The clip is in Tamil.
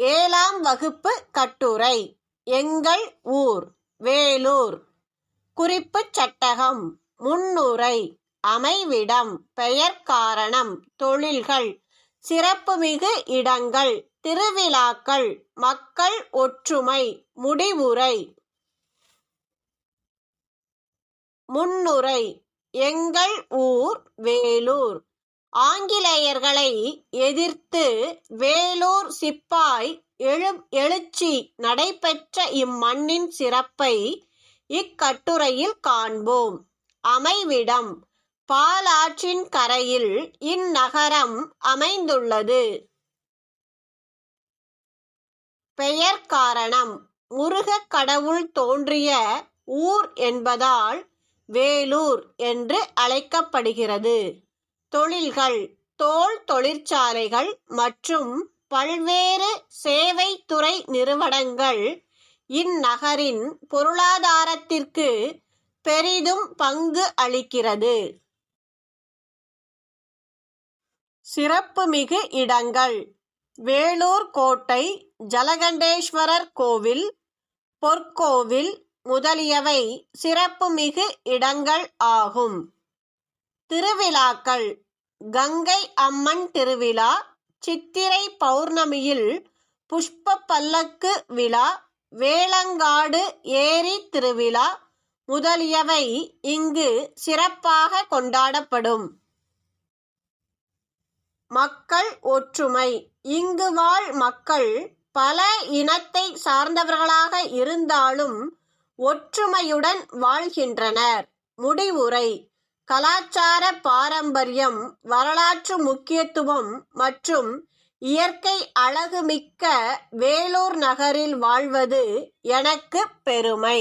ஏழாம் வகுப்பு கட்டுரை. எங்கள் ஊர் வேலூர். குறிப்புச் சட்டகம் முன்னுரை. அமைவிடம் பெயர் காரணம் தொழில்கள். சிறப்புமிகு இடங்கள் திருவிழாக்கள் மக்கள் ஒற்றுமை முடிவுரை. முன்னுரை. எங்கள் ஊர் வேலூர். ஆங்கிலேயர்களை எதிர்த்து வேலூர் சிப்பாய் எழு எழுச்சி நடைபெற்ற இம்மண்ணின் சிறப்பை இக்கட்டுரையில் காண்போம். அமைவிடம் பாலாற்றின் கரையில் இந்நகரம் அமைந்துள்ளது. பெயர் காரணம் முருகக் கடவுள் தோன்றிய ஊர் என்பதால் வேலூர் என்று அழைக்கப்படுகிறது. தொழில்கள் தோல் தொழிற்சாலைகள் மற்றும் பல்வேறு சேவைத்துறை நிறுவனங்கள் இந்நகரின் பொருளாதாரத்திற்கு பெரிதும் பங்கு அளிக்கிறது. சிறப்புமிகு இடங்கள். வேலூர் கோட்டை ஜலகண்டேஸ்வரர் கோவில் பொற்கோவில் முதலியவை சிறப்புமிகு இடங்கள் ஆகும். திருவிழாக்கள். கங்கை அம்மன் திருவிழா சித்திரை பௌர்ணமியில் புஷ்ப பல்லக்கு விழா வேளங்காடு ஏரி திருவிழா முதலியவை இங்கு சிறப்பாக கொண்டாடப்படும். மக்கள் ஒற்றுமை. இங்கு வாழ் மக்கள் பல இனத்தை சார்ந்தவர்களாக இருந்தாலும் ஒற்றுமையுடன் வாழ்கின்றனர். முடிவுரை. கலாச்சார பாரம்பரியம் வரலாற்று முக்கியத்துவம் மற்றும் இயற்கை அழகுமிக்க வேலூர் நகரில் வாழ்வது எனக்கு பெருமை.